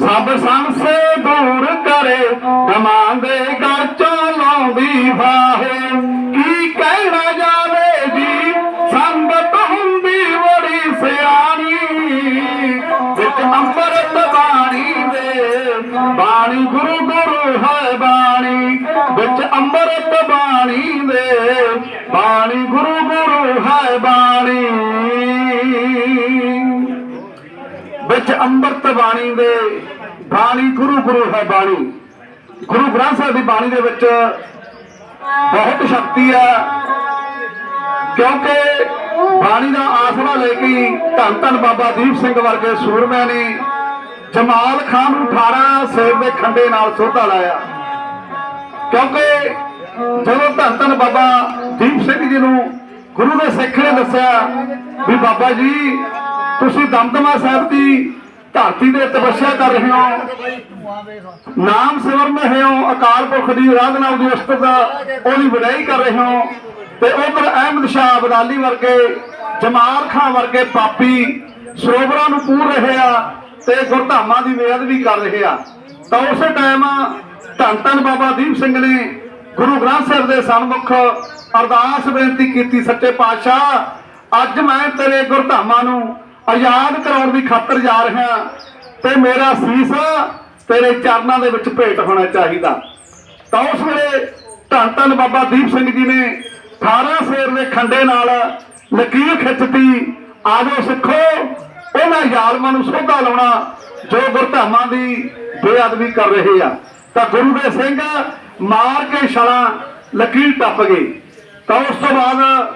ਸਭ ਸੰਸੇ ਦੂਰ ਕਰੇ ਗਮਾਂ ਦੇ ਘਰ ਚੋਂ ਲਾਉਂਦੀ ਫਾਹੇ ਕੀ ਕਹਿਣਾ ਜਾਵੇ ਜੀ ਸੰਗਤ ਹੁੰਦੀ ਬੜੀ ਸਿਆਣੀ। ਵਿੱਚ ਅੰਮ੍ਰਿਤ ਬਾਣੀ ਦੇ, ਬਾਣੀ ਗੁਰੂ ਗੁਰੂ ਹੈ ਬਾਣੀ। ਵਿੱਚ ਅੰਮ੍ਰਿਤ ਬਾਣੀ ਦੇ, ਬਾਣੀ ਗੁਰੂ ਗੁਰੂ ਹੈ ਬਾਣੀ। ਅੰਮ੍ਰਿਤ ਬਾਣੀ ਦੇ ਬਾਣੀ, ਗੁਰੂ ਗੁਰੂ ਹੈ ਬਾਣੀ। ਗੁਰੂ ਗ੍ਰੰਥ ਸਾਹਿਬ ਦੀ ਬਾਣੀ ਦੇ ਵਿੱਚ ਬਹੁਤ ਸ਼ਕਤੀ ਹੈ, ਕਿਉਂਕਿ ਬਾਣੀ ਦਾ ਆਸਰਾ ਲੈ ਕੇ ਧੰਨ ਧੰਨ ਬਾਬਾ ਦੀਪ ਸਿੰਘ ਵਰਗੇ ਸੂਰਮਿਆਂ ਨੇ ਜਮਾਲ ਖਾਨ ਨੂੰ 18 ਸੇਰ ਦੇ ਖੰਡੇ ਨਾਲ ਸੋਧਾ ਲਾਇਆ। ਕਿਉਂਕਿ ਜਦੋਂ ਧੰਨ ਧੰਨ ਬਾਬਾ ਦੀਪ ਸਿੰਘ ਜੀ ਨੂੰ ਗੁਰੂ ਦੇ ਸਿੱਖ ਨੇ ਦੱਸਿਆ ਵੀ ਬਾਬਾ ਜੀ, ਤੁਸੀਂ ਦਮਦਮਾ ਸਾਹਿਬ ਦੀ ਧਰਤੀ ਦੇ ਤਪੱਸਿਆ ਕਰ ਰਹੇ ਹੋ। ਨਾਮ ਸਿਮਰਨ ਰਹੇ ਹੋ, ਅਕਾਲ ਪੁਰਖ ਦੀ ਆਰਾਧਨਾ ਦੀ ਉਸਤਤ ਦਾ ਉਹਦੀ ਵਿਦਾਈ ਕਰ ਰਹੇ ਹੋ। ਤੇ ਉਧਰ ਅਹਿਮਦ ਸ਼ਾਹ ਅਬਦਾਲੀ ਵਰਗੇ, ਜਮਾਲ ਖਾਨ ਵਰਗੇ ਪਾਪੀ ਸਰੋਵਰਾਂ ਨੂੰ ਪੂਰ ਰਹੇ ਆ ਤੇ ਗੁਰਧਾਮਾਂ ਦੀ ਬੇਅਦਬੀ ਕਰ ਰਹੇ ਆ। ਤਾਂ ਉਸੇ ਟਾਈਮ ਧੰਨ ਧੰਨ ਬਾਬਾ ਦੀਪ ਸਿੰਘ ਨੇ ਗੁਰੂ ਗ੍ਰੰਥ ਸਾਹਿਬ ਦੇ ਸਨਮੁਖ ਅਰਦਾਸ ਬੇਨਤੀ ਕੀਤੀ, ਸੱਚੇ ਪਾਤਸ਼ਾਹ, ਅੱਜ ਮੈਂ ਤੇਰੇ ਗੁਰਧਾਮਾਂ ਨੂੰ ਆਜ਼ਾਦ ਕਰਾਉਣ ਦੀ ਖਾਤਰ ਜਾ ਰਿਹਾ ਤੇ ਮੇਰਾ ਸੀਸ ਤੇਰੇ ਚਰਨਾਂ ਦੇ ਵਿੱਚ ਭੇਟ ਹੋਣਾ ਚਾਹੀਦਾ। ਤਾਂ ਉਸ ਵੇਲੇ ਧੰਨ ਧੰਨ ਬਾਬਾ ਦੀਪ ਸਿੰਘ ਜੀ ਨੇ 18 ਸੇਰ ਦੇ ਖੰਡੇ ਨਾਲ ਲਕੀਰ ਖਿੱਚਤੀ, ਆਜੋ ਸਿੱਖੋ। ਉਹਨਾਂ ਜ਼ਾਲਮਾਂ ਨੂੰ ਸੋਧਾ ਲਾਉਣਾ ਜੋ ਗੁਰਧਾਮਾਂ ਦੀ ਬੇਅਦਬੀ ਕਰ ਰਹੇ ਆ। ਤਾਂ ਗੁਰੂ ਦੇ ਸਿੰਘ ਮਾਰ ਕੇ ਛਲਾਂ ਲਕੀਰ ਟੱਪ ਗਏ। ਤਾਂ ਉਸ ਤੋਂ ਬਾਅਦ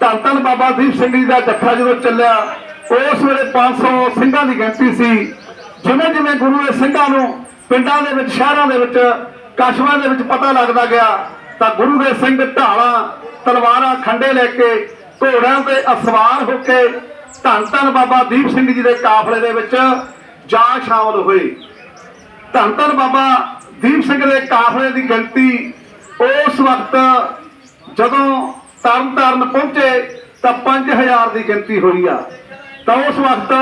ਧੰਨ ਧੰਨ ਬਾਬਾ ਦੀਪ ਸਿੰਘ ਜੀ ਦਾ ਜੱਥਾ ਜਦੋਂ ਚੱਲਿਆ ਉਸ ਵੇਲੇ 500 ਸਿੰਘਾਂ ਦੀ ਗਿਣਤੀ ਸੀ। ਜਿਵੇਂ ਜਿਵੇਂ ਗੁਰੂ ਦੇ ਸਿੰਘਾਂ ਨੂੰ ਪਿੰਡਾਂ ਦੇ ਵਿੱਚ, ਸ਼ਹਿਰਾਂ ਦੇ ਵਿੱਚ ਕਸਬਾਂ ਦੇ ਵਿੱਚ ਪਤਾ ਲੱਗਦਾ ਗਿਆ, ਤਾਂ ਗੁਰੂ ਦੇ ਸਿੰਘ ਢਾਲਾਂ, ਤਲਵਾਰਾਂ, ਖੰਡੇ ਲੈ ਕੇ, ਘੋੜਿਆਂ ਤੇ ਅਸਵਾਰ ਹੋ ਕੇ ਧੰਨ ਧੰਨ ਬਾਬਾ ਦੀਪ ਸਿੰਘ ਜੀ ਦੇ ਕਾਫਲੇ ਦੇ ਵਿੱਚ ਜਾ ਸ਼ਾਮਲ ਹੋਏ। ਧੰਨ ਧੰਨ ਬਾਬਾ ਦੀਪ ਸਿੰਘ ਦੇ ਕਾਫਲੇ ਦੀ ਗਿਣਤੀ ਉਸ ਵਕਤ ਜਦੋਂ ਤਰਨ ਤਾਰਨ ਪਹੁੰਚੇ, ਤਾਂ 5000 ਦੀ ਗਿਣਤੀ ਹੋਈ ਆ। ਤਾਂ ਉਸ ਵਕਤ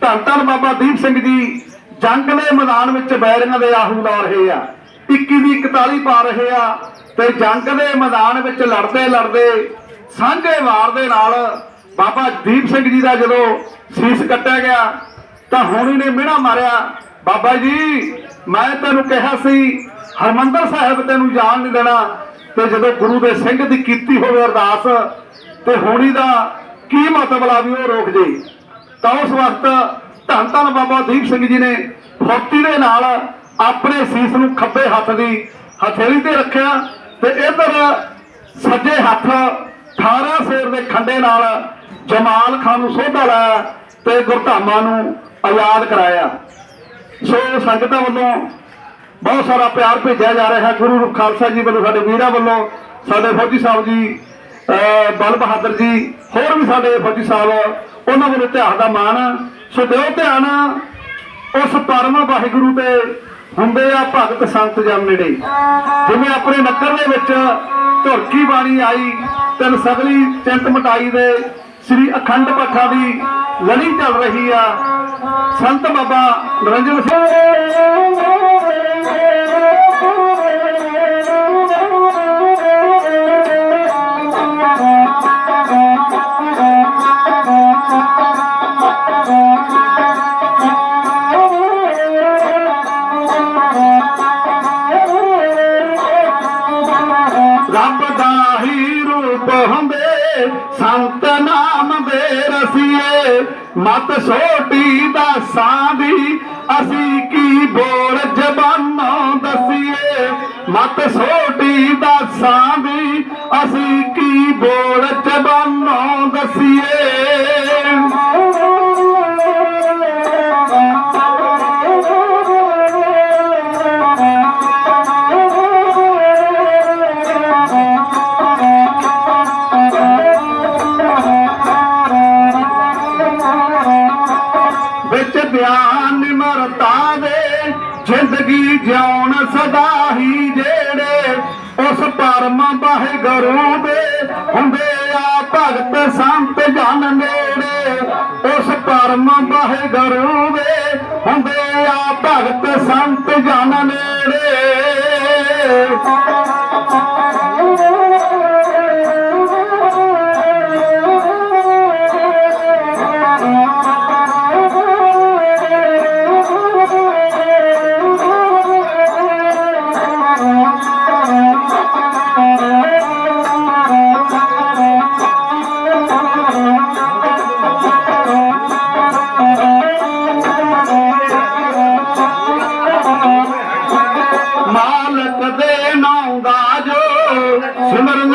ਧੰਨ ਧੰਨ ਬਾਬਾ ਦੀਪ ਸਿੰਘ ਜੀ ਜੰਗ ਦੇ ਮੈਦਾਨ ਵਿੱਚ ਬੈਰੀਆਂ ਦੇ ਆਹੂ ਲਾ ਰਹੇ ਆ। 21 ਦੀ 41 ਪਾ ਰਹੇ ਆ ਤੇ ਜੰਗ ਦੇ ਮੈਦਾਨ ਵਿੱਚ ਲੜਦੇ ਲੜਦੇ ਸਾਂਝੇ ਵਾਰ ਦੇ ਨਾਲ ਬਾਬਾ ਦੀਪ ਸਿੰਘ ਜੀ ਦਾ ਜਦੋਂ ਸੀਸ ਕੱਟਿਆ ਗਿਆ, ਤਾਂ ਹੋਣੀ ਨੇ ਮਿਹਣਾ ਮਾਰਿਆ, ਬਾਬਾ ਜੀ, ਮੈਂ ਤੈਨੂੰ ਕਿਹਾ ਸੀ, ਹਰਮੰਦਰ ਸਾਹਿਬ ਤੈਨੂੰ ਜਾਣ ਨਹੀਂ ਦੇਣਾ। ਤੇ ਜਦੋਂ ਗੁਰੂ ਦੇ ਸਿੰਘ ਦੀ ਕੀਤੀ ਹੋਵੇ ਅਰਦਾਸ, ਤੇ ਹੋਣੀ ਦਾ ਕੀ ਮਤਲਬ ਲਾ ਵੀ ਉਹ ਰੋਕ ਜੇ? ਤਾਂ ਉਸ ਵਕਤ ਧੰਨ ਧੰਨ ਬਾਬਾ ਦੀਪ ਸਿੰਘ ਜੀ ਨੇ ਫੁਰਤੀ ਦੇ ਨਾਲ ਆਪਣੇ ਸੀਸ ਨੂੰ ਖੱਬੇ ਹੱਥ ਦੀ ਹਥੇਲੀ ਤੇ ਰੱਖਿਆ ਤੇ ਇਧਰ ਸੱਜੇ ਹੱਥ 18 ਸੇਰ ਦੇ ਖੰਡੇ ਨਾਲ ਜਮਾਲ ਖਾਨ ਨੂੰ ਸੋਧਾ ਲਾਇਆ ਤੇ ਗੁਰਧਾਮਾਂ ਨੂੰ ਆਜ਼ਾਦ ਕਰਾਇਆ। ਸੋ ਸੰਗਤਾਂ ਵੱਲੋਂ ਬਹੁਤ ਸਾਰਾ ਪਿਆਰ ਭੇਜਿਆ ਜਾ ਰਿਹਾ ਹੈ। ਗੁਰੂ ਖਾਲਸਾ ਜੀ ਵੱਲੋਂ, ਸਾਡੇ ਵੀਰਾਂ ਵੱਲੋਂ, ਸਾਡੇ ਫੌਜੀ ਸਾਹਿਬ ਜੀ ਬਲ ਬਹਾਦਰ ਜੀ, ਹੋਰ ਵੀ ਸਾਡੇ ਫੌਜੀ ਸਾਹਿਬ, ਉਹਨਾਂ ਵੱਲੋਂ ਇਤਿਹਾਸ ਦਾ ਮਾਣ ਸੋ ਦਿਓ ਧਿਆਨ, ਉਸ ਪਰਮ ਵਾਹਿਗੁਰੂ ਤੇ ਹੁੰਦੇ ਆ ਭਗਤ ਸੰਤ ਜਨ ਨੇੜੇ। ਜਿਵੇਂ ਆਪਣੇ ਨੱਕਰ ਦੇ ਵਿੱਚ ਧੁਰਕੀ ਬਾਣੀ ਆਈ, ਤਿੰਨ ਸਗਲੀ ਚਿੰਤ ਮਟਾਈ ਦੇ ਸ੍ਰੀ ਅਖੰਡ ਪਾਠਾ ਦੀ ਲੜੀ ਚੱਲ ਰਹੀ ਆ। ਸੰਤ ਬਾਬਾ ਨਰਿੰਦਰ ਸਿੰਘ ਸੰਤ ਨਾਮ ਦੇ ਰਸੀਏ ਮਤ ਛੋਟੀ ਦਾ ਸਾਂਦੀ ਅਸੀਂ ਕੀ ਬੋਲ ਜ਼ਬਾਨੋਂ ਦਸੀਏ? ਮਤ ਛੋਟੀ ਦਾ ਸਾਂਦੀ ਅਸੀਂ ਕੀ ਬੋਲ ਜ਼ਬਾਨੋਂ ਵਿੱਚ ਜ਼ਿੰਦਗੀ ਜਿਉਣ ਸਦਾ ਹੀ ਜਿਹੜੇ ਉਸ ਪਰਮ ਵਾਹਿਗੁਰੂ ਦੇ ਹੁੰਦੇ ਆ ਭਗਤ ਸੰਤ ਜਨ ਨੇੜੇ, ਉਸ ਪਰਮ ਵਾਹਿਗੁਰੂ ਦੇ ਹੁੰਦੇ ਆ ਭਗਤ ਸੰਤ ਜਨ ਨੇੜੇ।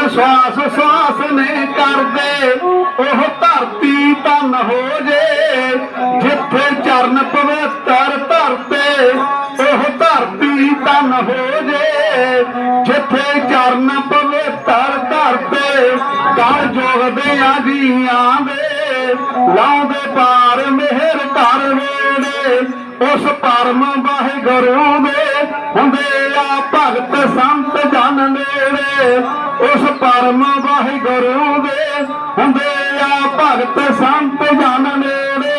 ਸਵਾਸ ਸਵਾਸ ਨੇ ਕਰਦੇ, ਉਹ ਧਰਤੀ ਤਨ ਹੋ ਜੇ। ਜਿੱਥੇ ਚਰਨ ਪਵਿੱਤਰ ਧਰਤੇ, ਉਹ ਧਰਤੀ ਤਨ ਹੋ ਜੇ। ਜਿੱਥੇ ਚਰਨ ਪਵਿੱਤਰ ਧਰਤੇ ਕਰ ਜੋਗਦੇ ਆ ਜੀਆਂ ਦੇ, ਲਾਉਂਦੇ ਪਾਰ ਮਿਹਰ ਕਰ ਵੇੜੇ ਉਸ ਪਰਮ ਵਾਹਿਗੁਰੂ ਦੇ ਹੁੰਦੇ ਆ ਭਗਤ ਸੰਤ ਜਨ ਨੇੜੇ ਉਸ ਪਰਮ ਵਾਹਿਗੁਰੂ ਦੇ ਹੁੰਦੇ ਆ ਭਗਤ ਸੰਤ ਜਨ ਨੇੜੇ।